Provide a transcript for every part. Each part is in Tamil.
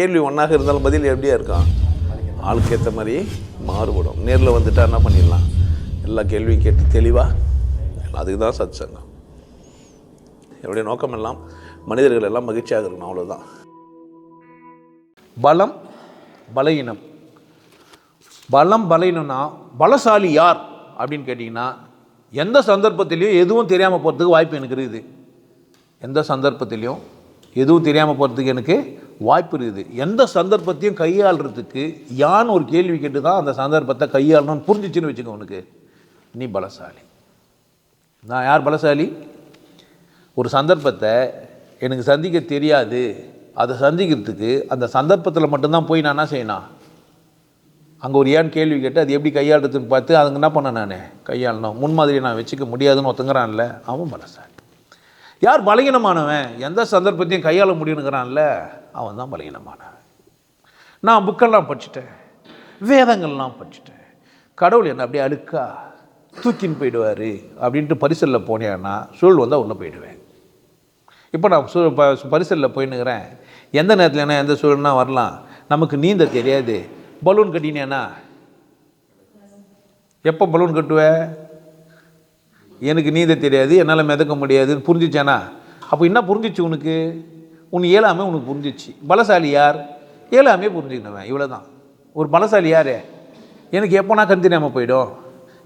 கேள்வி ஒன்றாக இருந்தாலும் பதில் எப்படியா இருக்கான் ஆளுக்கு ஏற்ற மாதிரி மாறுபடும். நேரில் வந்துட்டா என்ன பண்ணிடலாம்? எல்லா கேள்வியும் கேட்டு தெளிவாக அதுக்கு தான் சத் சங்கம் என்னுடைய நோக்கம் எல்லாம் மனிதர்கள் எல்லாம் மகிழ்ச்சியாக இருக்கணும் அவ்வளோதான் பலம் பலயினம் பலம் பலயினம்னா பலசாலி யார் அப்படின்னு கேட்டிங்கன்னா எந்த சந்தர்ப்பத்திலையும் எதுவும் தெரியாமல் போகிறதுக்கு வாய்ப்பு எனக்கு இருக்குது. எந்த சந்தர்ப்பத்திலையும் எதுவும் தெரியாமல் போகிறதுக்கு எனக்கு வாய்ப்பு இருக்குது. எந்த சந்தர்ப்பத்தையும் கையாளுறதுக்கு யான் ஒரு கேள்வி கேட்டு தான் அந்த சந்தர்ப்பத்தை கையாளணும்னு புரிஞ்சிச்சுன்னு வச்சுக்கோ உனக்கு. நீ பலசாலி. நான் யார் பலசாலி? ஒரு சந்தர்ப்பத்தை எனக்கு சந்திக்க தெரியாது. அதை சந்திக்கிறதுக்கு அந்த சந்தர்ப்பத்தில் மட்டும்தான் போய் நான் என்ன செய்யணும் அங்கே ஒரு ஏன் கேள்வி கேட்டு அது எப்படி கையாளுறதுன்னு பார்த்து அதுங்க என்ன பண்ண நான்? கையாளணும். முன்மாதிரி நான் வச்சுக்க முடியாதுன்னு ஒத்துங்கிறான்ல. அவன் பலசாலி. யார் பலகீனமானவன்? எந்த சந்தர்ப்பத்தையும் கையாள முடியுங்கிறான்ல அவன் தான் பலகீனமானவன். நான் புக்கெல்லாம் படிச்சுட்டேன் வேதங்கள்லாம் படிச்சுட்டேன். கடவுள் என்ன அப்படியே அழுக்கா தூக்கின்னு போயிடுவார் அப்படின்ட்டு பரிசலில் போனேன்னா சூழல் வந்தால் உள்ளே போயிடுவேன். இப்போ நான் சூழ் ப- பரிசலில் போயின்னுக்கிறேன் எந்த நேரத்தில் என்ன எந்த சூழல்னா வரலாம்? நமக்கு நீந்த தெரியாது. பலூன் கட்டினேன்னா எப்போ பலூன் கட்டுவ? எனக்கு நீந்த தெரியாது என்னால் மிதக்க முடியாதுன்னு புரிஞ்சிச்சானா? அப்போ என்ன புரிஞ்சிச்சு உனக்கு? உன் இயலாமை உனக்கு புரிஞ்சிச்சு. பலசாலி யார்? இயலாமே புரிஞ்சுக்கினவன் இவ்வளோ தான் ஒரு பலசாலி யார்? எனக்கு எப்போனா கண் தெரியாமல் போயிடும்.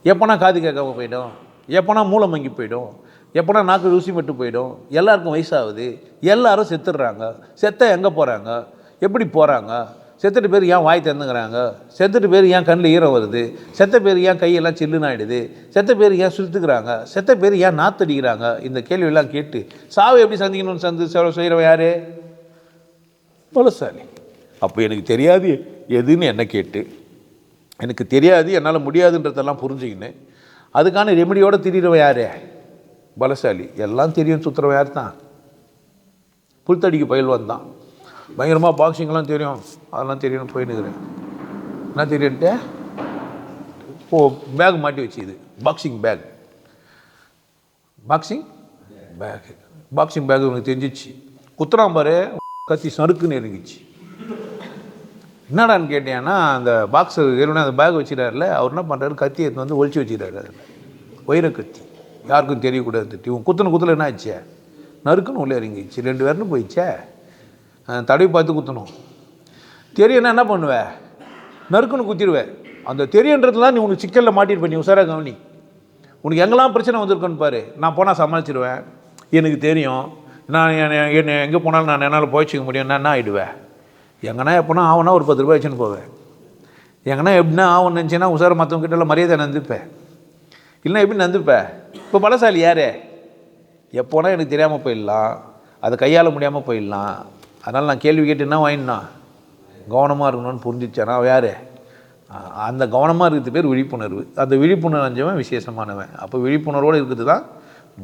எப்போனா காது கேட்காம போயிடும். எப்போனா மூளை மங்கி போயிடும். எப்போனா நாக்கு ருசி மட்டு போயிடும். எல்லாருக்கும் வயசாகுது. எல்லாரும் செத்துடுறாங்க. செத்த எங்கே போகிறாங்க எப்படி போகிறாங்க செத்துட்டு பேர் ஏன் வாய் திறந்துக்கிறாங்க? செத்துட்டு பேர் ஏன் கண்ணில் ஈரம் வருது? செத்த பேர் ஏன் கையெல்லாம் சில்லுன்னு ஆகிடுது செத்த பேர் ஏன் சுற்றுக்கிறாங்க செத்த பேர் ஏன் நாத்தடிக்கிறாங்க? இந்த கேள்வியெல்லாம் கேட்டு சாவை எப்படி சந்திக்கணும்னு சந்து செய்கிறவன் யார்? பலசாலி. அப்போ எனக்கு தெரியாது எதுன்னு என்ன கேட்டு. எனக்கு தெரியாது என்னால் முடியாதுன்றதெல்லாம் புரிஞ்சுக்கின்னு. அதுக்கான ரெமடியோடு திரிகிறவன் யார்? பலசாலி. எல்லாம் தெரியும் சுற்றுறவன் யார் தான் புல்தடிக்கு பயில்வான் தான் பயங்கரமாக பாக்ஸிங்லாம் தெரியும். அதெல்லாம் தெரியும்னு போயின்னுக்கிறேன் என்ன தெரியுன்ட்டு ஓ பேக் மாட்டி வச்சுது boxing bag boxing bag boxing bag உனக்கு தெரிஞ்சிச்சு. குத்துறான் பாரு கத்தி சறுக்குன்னு இறங்கிச்சு. என்னடான்னு கேட்டேன்னா அந்த பாக்ஸு ஏற்கனவே அந்த பேக் வச்சுட்டாருல அவர் என்ன பண்ணுறாரு கத்தி எடுத்து வந்து ஒழிச்சு வச்சுக்கிறாரு அதில். வைர கத்தி. யாருக்கும் தெரியக்கூடாது இவன் குத்துன குத்துல என்ன ஆச்சு? நறுக்குன்னு உள்ளே இறங்கிச்சு. ரெண்டு பேர்னு போயிடுச்சே? தடவி பார்த்து குத்தணும். தெரியனா என்ன பண்ணுவேன் நறுக்குன்னு குத்திடுவேன் அந்த தெரியுன்றதுல தான் நீ உனக்கு சிக்கலில் மாட்டிருப்ப நீ உசாரா கவனி. உனக்கு எங்கெல்லாம் பிரச்சனை வந்திருக்குன்னு பாரு. நான் போனால் சமாளிச்சிடுவேன் எனக்கு தெரியும். நான் என்ன- எங்கே போனாலும் நான் என்னால் போய்ச்சிக்க முடியும் நான் என்ன ஆகிடுவேன் எங்கன்னா எப்போனா ஆகுனா ஒரு பத்து ரூபாய் வச்சுன்னு போவேன். எங்கன்னா எப்படின்னா ஆகும் நினச்சின்னா உசார மற்றவங்க எல்லாம் மரியாதை நந்துப்பேன் இல்லை எப்படி நந்துப்பேன் இப்போ பலசாலி யார்? எப்போனா எனக்கு தெரியாமல் போயிடலாம். அதை கையாள முடியாமல் போயிடலாம். அதனால் நான் கேள்வி கேட்டு என்ன வாங்கினா கவனமாக இருக்கணும்னு புரிஞ்சிச்சேனா யார்? அந்த கவனமாக இருக்கிறது பேர் விழிப்புணர்வு. அந்த விழிப்புணர்வு அஞ்சவன் விசேஷமானவன். அப்போ விழிப்புணர்வோடு இருக்கிறது தான்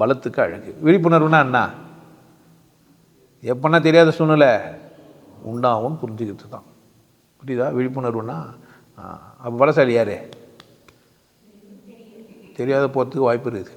பலத்துக்கு அழகு. விழிப்புணர்வுனா என்ன? எப்போனா தெரியாத சூழ்நிலை. உண்டாகும் புரிஞ்சுக்கிறது தான். புரியுதா? விழிப்புணர்வுனா அப்போ பலசாலி யார்? தெரியாத போகிறதுக்கு வாய்ப்பு இருக்குது.